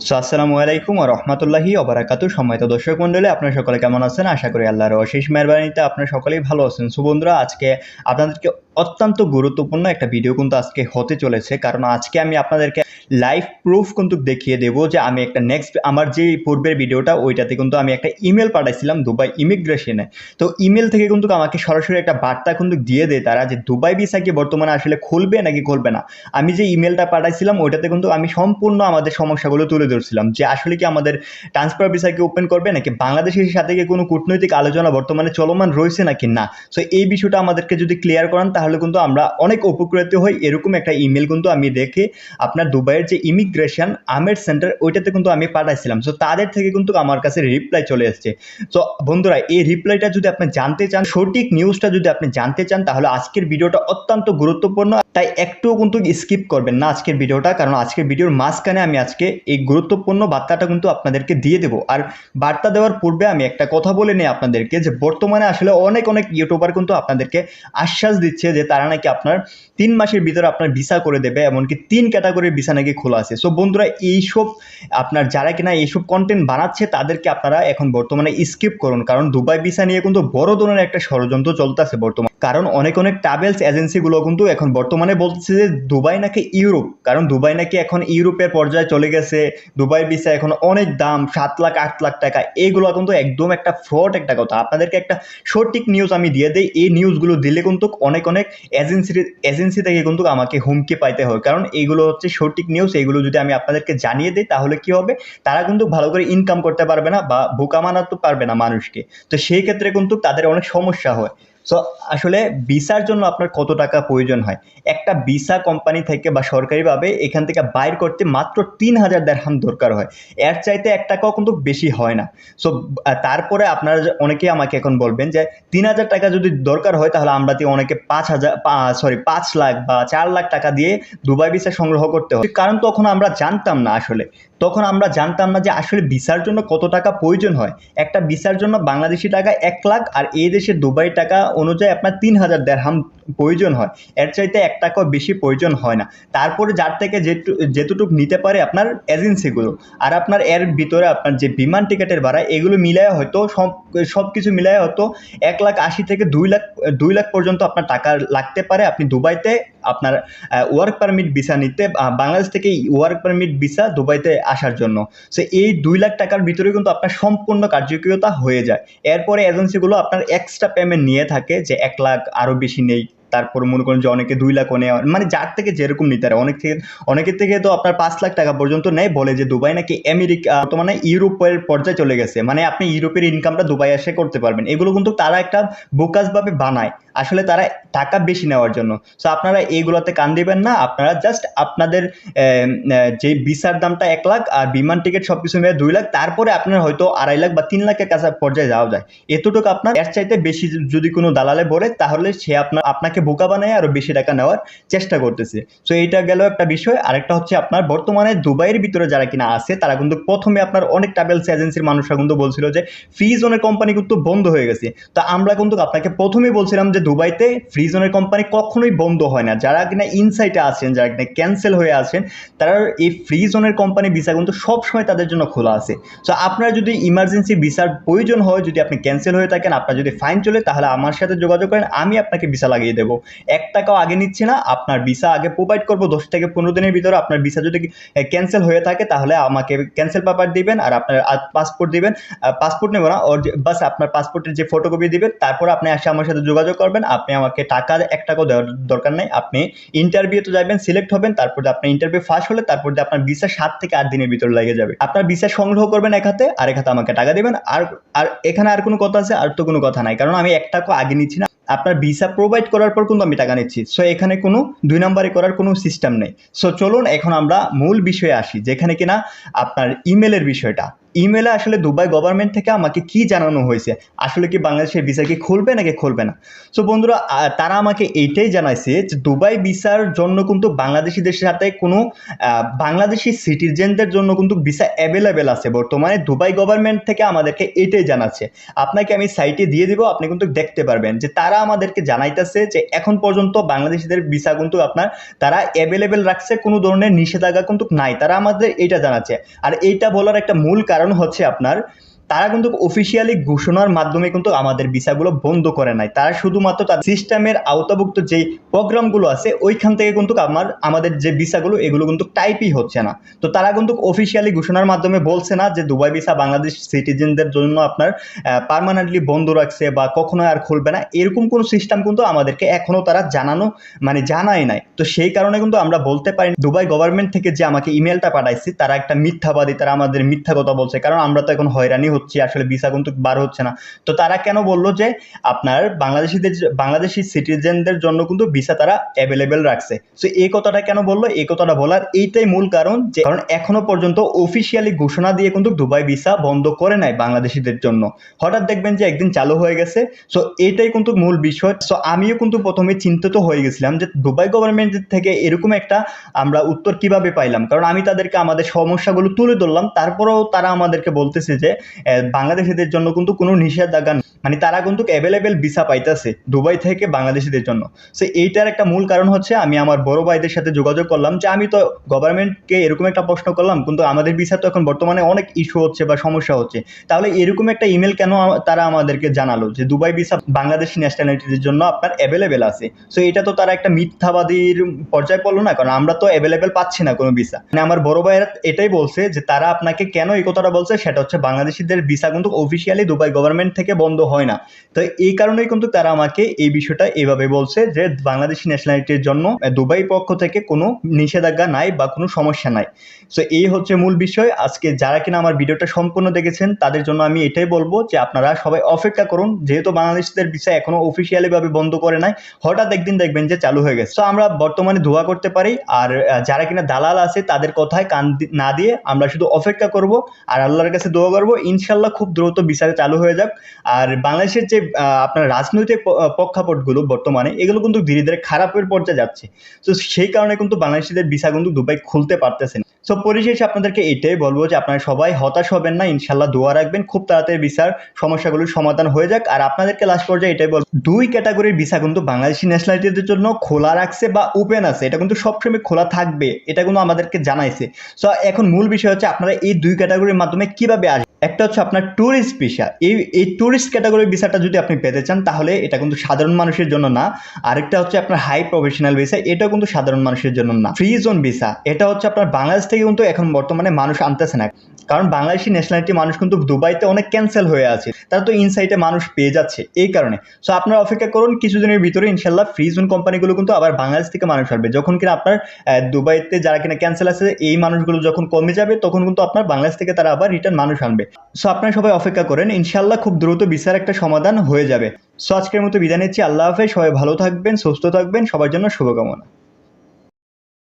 আসসালামু আলাইকুম ও রহমতুল্লাহি সময় সম্মানিত দর্শক মন্ডলে আপনার সকলে কেমন আছেন? আশা করি আল্লাহর অশেষ মেহরবানিতে আপনারা সকলেই ভালো আছেন। সো বন্ধুরা, আজকে আপনাদেরকে অত্যন্ত গুরুত্বপূর্ণ একটা ভিডিও কিন্তু আজকে হতে চলেছে। কারণ আজকে আমি আপনাদেরকে লাইভ প্রুফ কিন্তু দেখিয়ে দেবো যে আমি একটা নেক্সট আমার যে পূর্বের ভিডিওটা ওইটাতে কিন্তু আমি একটা ইমেল পাঠাইছিলাম দুবাই ইমিগ্রেশনে তো ইমেল থেকে কিন্তু আমাকে সরাসরি একটা বার্তা কিন্তু দিয়ে দেয় তারা যে দুবাই ভিসা কি বর্তমানে আসলে খুলবে নাকি খুলবে না। আমি যে ইমেলটা পাঠাইছিলাম, ওইটাতে কিন্তু আমি সম্পূর্ণ আমাদের সমস্যাগুলো তুলে ধরছিলাম যে আসলে কি আমাদের ট্রান্সফার ভিসা কি ওপেন করবে নাকি বাংলাদেশের সাথে কি কোনো কূটনৈতিক আলোচনা বর্তমানে চলমান রয়েছে নাকি না। সো এই বিষয়টা আমাদেরকে যদি ক্লিয়ার করান, তাহলে কিন্তু আমরা অনেক উপকৃত হই। এরকম একটা ইমেল কিন্তু আমি দেখে আপনার দুবাইয়ের যে ইমিগ্রেশন আমের সেন্টার ওইটাতে কিন্তু আমি পাঠাইছিলাম। সো তাদের থেকে কিন্তু আমার কাছে রিপ্লাই চলে এসছে। তো বন্ধুরা, এই রিপ্লাইটা যদি আপনি জানতে চান, সঠিক নিউজটা যদি আপনি জানতে চান, তাহলে আজকের ভিডিওটা অত্যন্ত গুরুত্বপূর্ণ। তাই একটুও কিন্তু স্কিপ করবেন না আজকের ভিডিওটা, কারণ আজকের ভিডিওর মাঝখানে আমি আজকে এই গুরুত্বপূর্ণ বার্তাটা কিন্তু আপনাদেরকে দিয়ে দেবো। আর বার্তা দেওয়ার পূর্বে আমি একটা কথা বলে নিই আপনাদেরকে, যে বর্তমানে আসলে অনেক অনেক ইউটিউবার কিন্তু আপনাদেরকে আশ্বাস দিচ্ছে যে তারা নাকি আপনার তিন মাসের ভিতরে আপনার ভিসা করে দেবে, এমনকি তিন ক্যাটাগরির ভিসা নাকি খোলা আছে। সো বন্ধুরা, এইসব আপনার যারা কিনা এইসব কন্টেন্ট বানাচ্ছে, তাদেরকে আপনারা এখন বর্তমানে স্কিপ করুন। কারণ দুবাই ভিসা নিয়ে কিন্তু বড় ধরনের একটা ষড়যন্ত্র চলতেছে বর্তমানে। কারণ অনেক অনেক ট্রাভেলস এজেন্সিগুলো কিন্তু এখন বর্তমানে বলছে যে দুবাই নাকি ইউরোপ। কারণ দুবাই নাকি এখন ইউরোপের পর্যায়ে চলে গেছে। দুবাই ভিসা এখন অনেক দাম, সাত লাখ, আট লাখ টাকা। এইগুলো কিন্তু একদম একটা ফ্রড একটা কথা। আপনাদেরকে একটা সঠিক নিউজ আমি দিয়ে দিই। এই নিউজগুলো দিলে কিন্তু অনেক অনেক এজেন্সির এজেন্সি থেকে কিন্তু আমাকে হুমকি পাইতে হয় কারণ এইগুলো হচ্ছে সঠিক নিউজ এইগুলো যদি আমি আপনাদেরকে জানিয়ে দিই, তাহলে কি হবে? তারা কিন্তু ভালো করে ইনকাম করতে পারবে না বা বোকা মানাতে পারবে না মানুষকে। তো সেই ক্ষেত্রে কিন্তু তাদের অনেক সমস্যা হয়। সো আসলে ভিসার জন্য আপনার কত টাকা প্রয়োজন হয়? একটা ভিসা কোম্পানি থেকে বা সরকারিভাবে এখান থেকে বাইর করতে মাত্র তিন হাজার দেড়হাম দরকার হয়। এর চাইতে এক টাকাও কিন্তু বেশি হয় না। সো তারপরে আপনারা অনেকেই আমাকে এখন বলবেন যে, তিন হাজার টাকা যদি দরকার হয় তাহলে আমরা তো অনেকে পাঁচ হাজার সরি পাঁচ লাখ বা চার লাখ টাকা দিয়ে দুবাই ভিসা সংগ্রহ করতে হয়। কারণ তখন আমরা জানতাম না আসলে। তখন আমরা জানতাম না যে আসলে ভিসার জন্য কত টাকা প্রয়োজন হয়। একটা ভিসার জন্য বাংলাদেশি টাকা এক লাখ আর এই দেশে দুবাই টাকা অনুযায়ী আপনার তিন হাজার দেড়হাম প্রয়োজন হয়। এর চাইতে এক টাকাও বেশি প্রয়োজন হয় না। তারপরে যার থেকে যেটু যেতটুকু নিতে পারে আপনার এজেন্সিগুলো আর আপনার এর ভিতরে আপনার যে বিমান টিকিটের ভাড়া, এগুলো মিলায় হয়তো সব সব কিছু মিলায় হয়তো এক লাখ আশি থেকে দুই লাখ দুই লাখ পর্যন্ত আপনার টাকা লাগতে পারে। আপনি দুবাইতে আপনার ওয়ার্ক পারমিট ভিসা নিতে বাংলাদেশ থেকে ওয়ার্ক পারমিট ভিসা দুবাইতে আসার জন্য। সো এই দুই লাখ টাকার ভিতরে কিন্তু আপনার সম্পূর্ণ কার্যকরিতা হয়ে যায়। এরপরে এজেন্সিগুলো আপনার এক্সট্রা পেমেন্ট নিয়ে থাকে যে এক লাখ আরও বেশি নেই। তারপর মনে করেন যে অনেকে দুই লাখ নেয় মানে যার থেকে যেরকম নিতে পারে অনেক থেকে অনেকের থেকে তো আপনার পাঁচ লাখ টাকা পর্যন্ত নেয়, বলে যে দুবাই নাকি আমেরিকা, বর্তমানে ইউরোপের পর্যায়ে চলে গেছে। মানে আপনি ইউরোপের ইনকামটা দুবাই এসে করতে পারবেন। এগুলো কিন্তু তারা একটা বোকাসভাবে বানায়। আসলে তারা টাকা বেশি নেওয়ার জন্য। সো আপনারা এইগুলোতে কান দিবেন না। আপনারা জাস্ট আপনাদের যে ভিসার দামটা এক লাখ আর বিমান টিকিট সব কিছু মিলে দুই লাখ, তারপরে আপনার হয়তো আড়াই লাখ বা তিন লাখের কাছে পর্যায়ে যাওয়া যায়। এতটুকু আপনার এর চাইতে বেশি যদি কোনো দালালে বলে, তাহলে সে আপনার আপনাকে বোকা বানায় আরও বেশি টাকা নেওয়ার চেষ্টা করতেছে। সো এইটা গেল একটা বিষয়। আরেকটা হচ্ছে আপনার, বর্তমানে দুবাইয়ের ভিতরে যারা কিনা আছে, তারা কিন্তু প্রথমে আপনার অনেক ট্রাভেলস এজেন্সির মানুষরা কিন্তু বলছিল যে ফ্রি জোনের কোম্পানি কিন্তু বন্ধ হয়ে গেছে। তো আমরা কিন্তু আপনাকে প্রথমেই বলছিলাম যে, দুবাইতে ফ্রি জোনের কোম্পানি কখনোই বন্ধ হয় না। যারা কিনা ইনসাইটে আছেন, যারা কিনা ক্যান্সেল হয়ে আছেন, তারা এই ফ্রি জোনের কোম্পানি ভিসা কিন্তু সবসময় তাদের জন্য খোলা আছে। সো আপনার যদি ইমার্জেন্সি ভিসার প্রয়োজন হয়, যদি আপনি ক্যান্সেল হয়ে থাকেন, আপনার যদি ফাইন চলে, তাহলে আমার সাথে যোগাযোগ করেন, আমি আপনাকে ভিসা লাগিয়ে দেবো। এক টাকাও আগে নিচ্ছি না, আপনার ভিসা আগে প্রোভাইড করব, দশ থেকে পনেরো দিনের ভিতরে আপনার ভিসা যদি ক্যান্সেল হয়ে থাকে তাহলে আমাকে ক্যান্সেল পেপার দিবেন আর আপনার পাসপোর্ট দিবেন। পাসপোর্ট নেব না, ওর বাস আপনার পাসপোর্টের যে ফটোকপি দিবেন, তারপর আপনি এসে আমার সাথে যোগাযোগ করবেন, আপনি আমাকে টাকা, এক টাকাও দেওয়ার দরকার নেই। আপনি ইন্টারভিউতে যাবেন সিলেক্ট হবেন, তারপর আপনি ইন্টারভিউ ফার্স্ট হলে তারপর আপনার ভিসা সাত থেকে আট দিনের ভিতরে লেগে যাবে। আপনার ভিসা সংগ্রহ করবেন এক হাতে, আর এক হাতে আমাকে টাকা দেবেন, আর আর এখানে আর কোনো কথা আছে, আর তো কোনো কথা নাই, কারণ আমি এক টাকা আগে নিচ্ছি না। আপনার ভিসা প্রোভাইড করার পর কিন্তু আমি টাকা নিচ্ছি। সো এখানে কোনো দুই নম্বরে করার কোনো সিস্টেম নেই। সো চলুন এখন আমরা মূল বিষয়ে আসি, যেখানে কিনা আপনার ইমেলের বিষয়টা। ইমেলে আসলে দুবাই গভর্নমেন্ট থেকে আমাকে কি জানানো হয়েছে? আসলে কি বাংলাদেশের ভিসা কি খুলবে নাকি খুলবে না? সো বন্ধুরা তারা আমাকে এইটাই জানাইছে যে দুবাই ভিসার জন্য কিন্তু বাংলাদেশিদের সাথে কোনো বাংলাদেশি সিটিজেনদের জন্য কিন্তু ভিসা অ্যাভেলেবেল আছে। বর্তমানে দুবাই গভর্নমেন্ট থেকে আমাদেরকে এটাই জানাচ্ছে। আপনাকে আমি সাইটে দিয়ে দিব, আপনি কিন্তু দেখতে পারবেন যে তারা আমাদেরকে জানাইতেছে যে এখন পর্যন্ত বাংলাদেশিদের ভিসা কিন্তু আপনার, তারা অ্যাভেলেবেল রাখছে, কোনো ধরনের নিষেধাজ্ঞা কিন্তু নাই। তারা আমাদের এটা জানাচ্ছে। আর এইটা বলার একটা মূল কারণ হচ্ছে আপনার তারা কিন্তু অফিসিয়ালি ঘোষণার মাধ্যমে কিন্তু আমাদের ভিসাগুলো বন্ধ করে নাই। তারা শুধুমাত্র তার সিস্টেমের আওতাভুক্ত যে প্রোগ্রামগুলো আছে, ওইখান থেকে কিন্তু আমার, আমাদের যে ভিসাগুলো এগুলো কিন্তু টাইপই হচ্ছে না। তো তারা কিন্তু অফিসিয়ালি ঘোষণার মাধ্যমে বলছে না যে দুবাই ভিসা বাংলাদেশ সিটিজেনদের জন্য আপনার পার্মানেন্টলি বন্ধ রাখছে বা কখনো আর খুলবে না। এরকম কোনো সিস্টেম কিন্তু আমাদেরকে এখনও তারা জানানো মানে জানাই নাই। তো সেই কারণে কিন্তু আমরা বলতে পারি দুবাই গভর্নমেন্ট থেকে যে আমাকে ইমেলটা পাঠাইছে, তারা একটা মিথ্যাবাদী, তারা আমাদের মিথ্যা কথা বলছে। কারণ আমরা তো এখন হয়রানি হচ্ছি, আসলে ভিসা কিন্তু বার হচ্ছে না। তো তারা কেন বলল যে আপনার বাংলাদেশিদের বাংলাদেশি সিটিজেনদের জন্য কিন্তু ভিসা তারা অ্যাভেলেবেল রাখছে। তো এই কথাটা কেন বলল? এই কথাটা বলার এইটাই মূল কারণ যে, কারণ এখনও পর্যন্ত অফিসিয়ালি ঘোষণা দিয়ে কিন্তু দুবাই ভিসা বন্ধ করে নাই বাংলাদেশিদের জন্য। হঠাৎ দেখবেন যে একদিন চালু হয়ে গেছে। সো এটাই কিন্তু মূল বিষয়। সো আমিও কিন্তু প্রথমে চিন্তিত হয়ে গেছিলাম যে দুবাই গভর্নমেন্টের থেকে এরকম একটা আমরা উত্তর কীভাবে পাইলাম? কারণ আমি তাদেরকে আমাদের সমস্যাগুলো তুলে ধরলাম। তারপরেও তারা আমাদেরকে বলতেছে যে বাংলাদেশিদের জন্য কিন্তু কোনো নিষেধাজ্ঞা। মানে তারা কিন্তু অ্যাভেলেবেল ভিসা পাইতেছে দুবাই থেকে বাংলাদেশিদের জন্য। সো এইটার একটা মূল কারণ হচ্ছে আমি আমার বড় ভাইদের সাথে যোগাযোগ করলাম যে আমি তো গভর্নমেন্টকে এরকম একটা প্রশ্ন করলাম, কিন্তু আমাদের ভিসা তো এখন বর্তমানে অনেক ইস্যু হচ্ছে বা সমস্যা হচ্ছে। তাহলে এরকম একটা ইমেল কেন তারা আমাদেরকে জানালো যে দুবাই ভিসা বাংলাদেশি ন্যাশনালিটির জন্য আপনার অ্যাভেলেবেল আছে? সো এটা তো তারা একটা মিথ্যাবাদীর পর্যায়ে পড়ল না, কারণ আমরা তো অ্যাভেলেবেল পাচ্ছি না কোনো ভিসা মানে আমার বড় ভাইয়েরা এটাই বলছে যে তারা আপনাকে কেন এই কথাটা বলছে, সেটা হচ্ছে বাংলাদেশিদের ভিসা কিন্তু অফিসিয়ালি দুবাই গভর্নমেন্ট থেকে বন্ধ হয় না। তো এই কারণেই কিন্তু তারা আমাকে এই বিষয়টা এভাবে বলছে যে বাংলাদেশি ন্যাশনালিটির জন্য দুবাই পক্ষ থেকে কোনো নিষেধাজ্ঞা নাই বা কোনো সমস্যা নাই। সো এই হচ্ছে মূল বিষয়। আজকে যারা কিনা আমার ভিডিওটা সম্পূর্ণ দেখেছেন, তাদের জন্য আমি এটাই বলব যে আপনারা সবাই অপেক্ষা করুন। যেহেতু বাংলাদেশিদের ভিসা এখনও অফিসিয়ালি ভাবে বন্ধ করে নাই, হঠাৎ একদিন দেখবেন যে চালু হয়ে গেছে। তো আমরা বর্তমানে দোয়া করতে পারি। আর যারা কিনা দালাল আছে, তাদের কথায় কান না দিয়ে আমরা শুধু অপেক্ষা করব। আর আল্লাহর কাছে দোয়া করব। ইনশাল্লাহ খুব দ্রুত ভিসা চালু হয়ে যাক। আর বাংলাদেশের যে আপনার রাজনৈতিক প্রেক্ষাপটগুলো বর্তমানে, এগুলো কিন্তু ধীরে ধীরে খারাপের পর্যায়ে যাচ্ছে। তো সেই কারণে কিন্তু বাংলাদেশিদের ভিসা কিন্তু দুবাই খুলতে পারতেছে না। সো পরিশেষে আপনাদেরকে এটাই বলব যে, আপনারা সবাই হতাশ হবেন না ইনশাল্লাহ দোয়া রাখবেন, খুব তাড়াতাড়ি ভিসার সমস্যাগুলোর সমাধান হয়ে যাক। আর আপনাদেরকে লাস্ট পর্যায়ে এটাই বলব, দুই ক্যাটাগরির ভিসা কিন্তু বাংলাদেশি ন্যাশনালিটিদের জন্য খোলা রাখছে বা ওপেন আছে। এটা কিন্তু সবসময় খোলা থাকবে, এটা কিন্তু আমাদেরকে জানাইছে। সো এখন মূল বিষয় হচ্ছে, আপনারা এই দুই ক্যাটাগরির মাধ্যমে কীভাবে আসবেন? একটা হচ্ছে আপনার ট্যুরিস্ট ভিসা এই এই ট্যুরিস্ট ক্যাটাগরির ভিসাটা যদি আপনি পেতে চান, তাহলে এটা কিন্তু সাধারণ মানুষের জন্য না। আরেকটা হচ্ছে আপনার হাই প্রফেশনাল ভিসা এটাও কিন্তু সাধারণ মানুষের জন্য না। ফ্রি জোন ভিসা এটা হচ্ছে আপনার বাংলাদেশ থেকে কিন্তু এখন বর্তমানে মানুষ আনতেছে না। কারণ বাংলাদেশি ন্যাশনালিটি মানুষ কিন্তু দুবাইতে অনেক ক্যান্সেল হয়ে আছে। তারা তো ইনসাইটে মানুষ পেয়ে যাচ্ছে, এই কারণে। সো আপনারা অপেক্ষা করুন, কিছুদিনের ভিতরে ইনশাল্লাহ ফ্রি জোন কোম্পানিগুলো কিন্তু আবার বাংলাদেশ থেকে মানুষ আসবে। যখন কিনা আপনার দুবাইতে যারা কিনা ক্যান্সেল আছে, এই মানুষগুলো যখন কমে যাবে, তখন কিন্তু আপনার বাংলাদেশ থেকে তারা আবার রিটার্ন মানুষ আনবে। সো আপনারা সবাই অপেক্ষা করেন ইনশাল্লাহ খুব দ্রুত বিচার একটা সমাধান হয়ে যাবে। সো আজকের মতো বিদায় নিচ্ছি, আল্লাহ হাফেজ, সবাই ভালো থাকবেন, সুস্থ থাকবেন, সবার জন্য শুভকামনা।